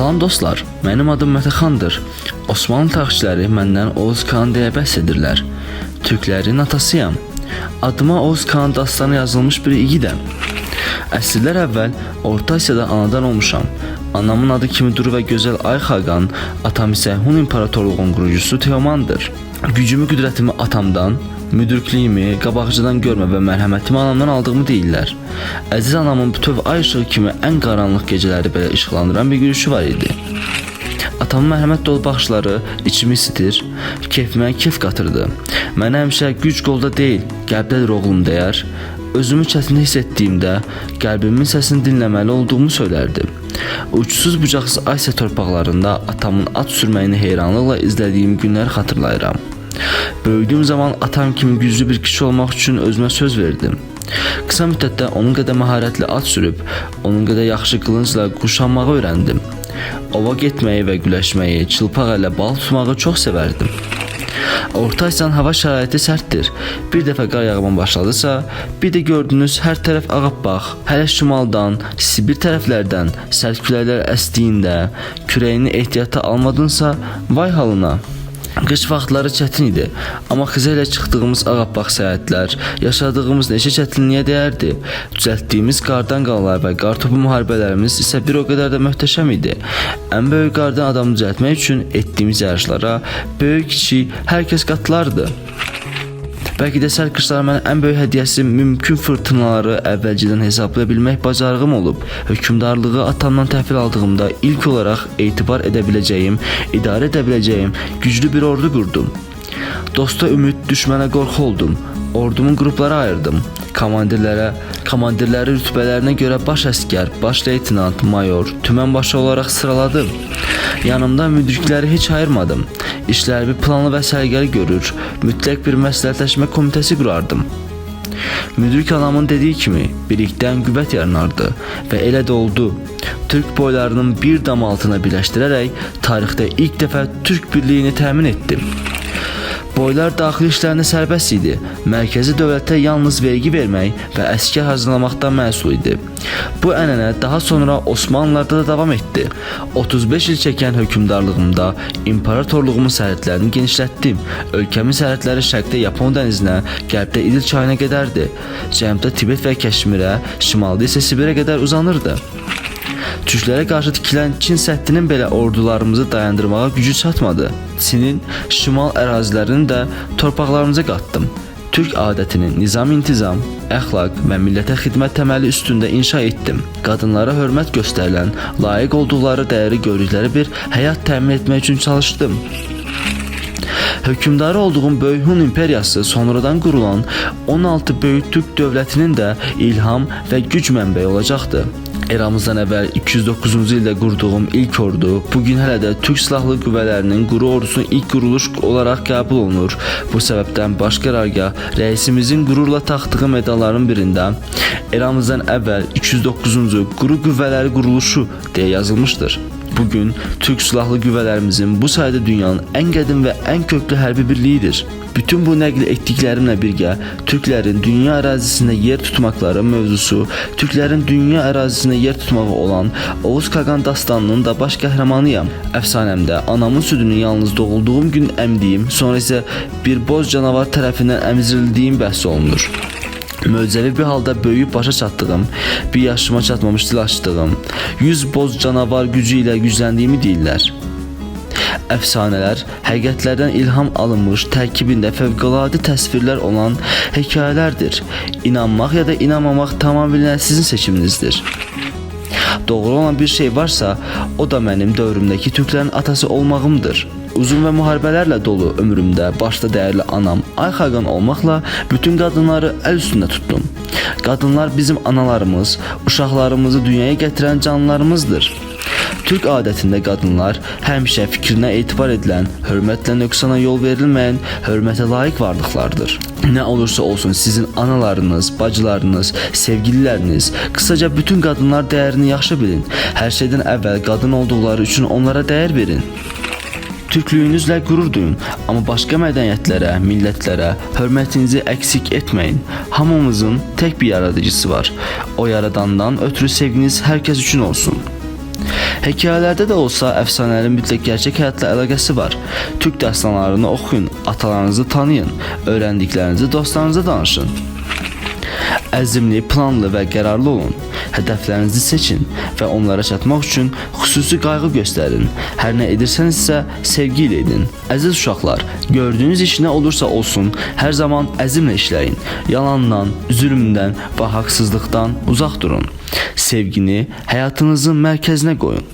Salam dostlar, mənim adım Mətəxandır. Osmanlı tarixçiləri məndən Oğuz Kağan deyə bəhs edirlər. Türklərin atasıyam. Adıma Oğuz Kağan dastanı yazılmış bir igidəm. Əsrlər əvvəl Orta Asiyada anadan olmuşam. Anamın adı kimi duru və gözəl Ay Xaqan, atam isə Hun İmparatorluğunun qurucusu Teomandır. Gücümü, qüdrətimi atamdan, müdrikliyimi qabaqcadan görmə və mərhəmətimi anamdan aldığımı deyirlər. Əziz anamın bütöv ay işığı kimi ən qaranlıq gecələri belə işıqlandıran bir gülüşü var idi. Atamın mərhəmət dolu baxışları içimi isitir, keyfimə keyf qatırdı. Mənə həmişə güc qolda deyil, qəlbdədir oğlum deyər. Özümü çətin hiss etdiyimdə qəlbimin səsini dinləməli olduğumu söylərdi. Uçsuz bucaqsız Asiya torpaqlarında atamın at sürməyini heyranlıqla izlədiyim günləri xatırlayıram. Böyüdüyüm zaman atam kimi güclü bir kişi olmaq üçün özümə söz verdim. Qısa müddətdə onun qədər məharətli at sürüb, onun qədər yaxşı qılıncla quşanmağı öyrəndim. Ova getməyi və güləşməyi, çılpaq əllə bal tutmağı çox sevərdim. Orta Asiyanın hava şəraiti sərtdir. Bir dəfə qar yağma başladısa, bir də gördünüz hər tərəf ağappaq. Hələ şimaldan, Sibir tərəflərdən sərt küləklər əsdiyində, kürəyini ehtiyata almadınsa, vay halına. Qış vaxtları çətin idi, amma xizə ilə çıxdığımız ağappaq səyahətlər, yaşadığımız neçə çətinliyə dəyərdi. Düzəltdiyimiz qardan qalanlar və qartopu müharibələrimiz isə bir o qədər də möhtəşəm idi. Ən böyük qardan adamı düzəltmək üçün etdiyimiz yarışlara böyük, kiçik hər kəs qatılardı. Bəlkə də qışların mənə ən böyük hədiyyəsi mümkün fırtınaları əvvəlcədən hesablaya bilmək bacarığım olub. Hökmdarlığı atamdan təhvil aldığımda ilk olaraq etibar edə biləcəyim, idarə edə biləcəyim güclü bir ordu qurdum. Dosta ümid, düşmənə qorxu oldum. Ordumun qruplara ayırdım. Komandirlərə, komandirləri rütbələrinə görə baş əskər, baş leytenant, mayor, tümən başı olaraq sıraladım. Yanımda müdrikləri heç ayırmadım. İşlərimi planlı və səliqəli görür, mütləq bir məsləhətləşmə komitəsi qurardım. Müdrik anamın dediyi kimi birlikdən qüvvət yaranardı və elə də oldu. Türk boylarının bir dam altına birləşdirərək tarixdə ilk dəfə Türk birliyini təmin etdim. Boylar daxili işlərində sərbəst idi. Mərkəzi dövlətə yalnız vergi vermək və əskər hazırlamaqdan məsul idi. Bu ənənə daha sonra Osmanlılarda da davam etdi. 35 il çəkən hökmdarlığımda imperatorluğumun sərhədlərini genişlətdim. Ölkəmin sərhədləri şərqdə Yapon dənizinə, qərbdə İdil çayına qədərdi. Cənubda Tibet və Kəşmirə, şimalda isə Sibirə qədər uzanırdı. Türklərə qarşı tikilən Çin səddinin belə ordularımızı dayandırmağa gücü çatmadı. Çinin şimal ərazilərini də torpaqlarımıza qatdım. Türk adətini nizam-intizam, əxlaq və millətə xidmət təməli üstündə inşa etdim. Qadınlara hörmət göstərilən, layiq olduqları dəyəri gördükləri bir həyat təmin etmək üçün çalışdım. Hökmdarı olduğum Böyük Hun imperiyası sonradan qurulan 16 böyük Türk dövlətinin də ilham və güc mənbəyi olacaqdı. Eramızdan əvvəl 209-cu ildə qurduğum ilk ordu bu gün hələ də Türk Silahlı Qüvvələrinin quru ordusunun ilk quruluş olaraq qəbul olunur. Bu səbəbdən baş qərargah rəisimizin qürurla taxdığı medalların birində eramızdan əvvəl 209-cu Quru Qüvvələri quruluşu deyə yazılmışdır. Bugün Türk Silahlı Qüvvələrimizin bu sayda dünyanın ən qədim və ən köklü hərbi birliyidir. Bütün bu nəql etdiklərimlə birgə Türklərin dünya ərazisində yer tutmaqları mövzusu, Türklərin dünya ərazisində yer tutmağı olan Oğuz Kaqan dastanının da baş qəhrəmanıyam. Əfsanəmdə anamın südünü yalnız doğulduğum gün əmdiyim, sonra isə bir boz canavar tərəfindən əmzirildiyim bəhs olunur. Möcüzəvi bir halda böyüyüb başa çatdığım, bir yaşıma çatmamış dil açdığım, 100 boz canavar gücü ilə gücləndiyimi deyirlər. Əfsanələr həqiqətlərdən ilham alınmış, tərkibində fövqəladə təsvirlər olan hekayələrdir. İnanmaq ya da inanmamaq tamamilə sizin seçiminizdir. Doğru olan bir şey varsa, o da mənim dövrümdəki türklərin atası olmağımdır. Uzun və müharibələrlə dolu ömrümdə başda dəyərli anam Ay Xaqan olmaqla bütün qadınları əl üstündə tutdum. Qadınlar bizim analarımız, uşaqlarımızı dünyaya gətirən canlılarımızdır. Türk adətində qadınlar həmişə fikrinə etibar edilən, hörmətlə nöqsana yol verilməyən, hörmətə layiq varlıqlardır. Nə olursa olsun sizin analarınız, bacılarınız, sevgililəriniz, qısaca bütün qadınlar dəyərini yaxşı bilin. Hər şeydən əvvəl qadın olduqları üçün onlara dəyər verin. Türklüyünüzlə qürur duyun, amma başqa mədəniyyətlərə, millətlərə hörmətinizi əksik etməyin. Hamımızın tək bir yaradıcısı var. O yaradandan ötürü sevginiz hər kəs üçün olsun. Hekayələrdə də olsa əfsanələrin mütləq gerçək həyatla əlaqəsi var. Türk dastanlarını oxuyun, atalarınızı tanıyın, öyrəndiklərinizi dostlarınıza danışın. Əzimli, planlı və qərarlı olun. Hədəflərinizi seçin və onlara çatmaq üçün xüsusi qayğı göstərin. Hər nə edirsinizsə sevgi ilə edin. Əziz uşaqlar, gördüyünüz iş nə olursa olsun, hər zaman əzmlə işləyin. Yalandan, zülmdən və haqsızlıqdan uzaq durun. Sevgini həyatınızın mərkəzinə qoyun.